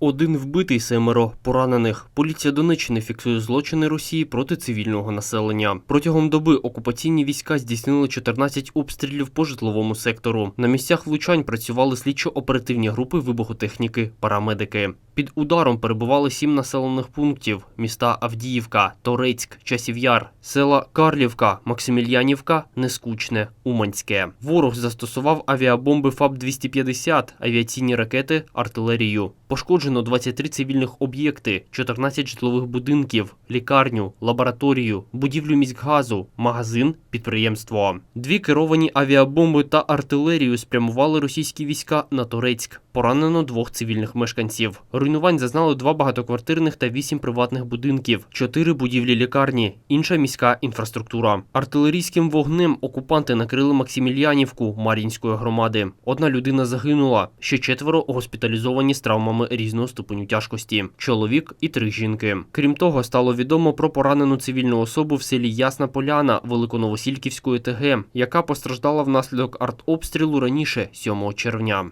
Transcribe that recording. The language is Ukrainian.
Один вбитий, семеро поранених. Поліція Донеччини фіксує злочини Росії проти цивільного населення. Протягом доби окупаційні війська здійснили 14 обстрілів по житловому сектору. На місцях влучань працювали слідчо-оперативні групи вибухотехніки, парамедики. Під ударом перебували сім населених пунктів: міста Авдіївка, Торецьк, Часів'яр, села Карлівка, Максимільянівка, Нескучне, Уманське. Ворог застосував авіабомби ФАБ-250, авіаційні ракети, артилерію. Пошкоджено 23 цивільних об'єкти, 14 житлових будинків, лікарню, лабораторію, будівлю міськгазу, магазин, підприємство. Дві керовані авіабомби та артилерію спрямували російські війська на Торецьк. Поранено двох цивільних мешканців. Руйнувань зазнали два багатоквартирних та вісім приватних будинків, чотири будівлі лікарні, інша міська інфраструктура. Артилерійським вогнем окупанти накрили Максимільянівку Мар'їнської громади. Одна людина загинула, ще четверо госпіталізовані з травмами різного ступеню тяжкості. Чоловік і три жінки. Крім того, стало відомо про поранену цивільну особу в селі Ясна Поляна Великоновосільківської ТГ, яка постраждала внаслідок артобстрілу раніше, 7 червня.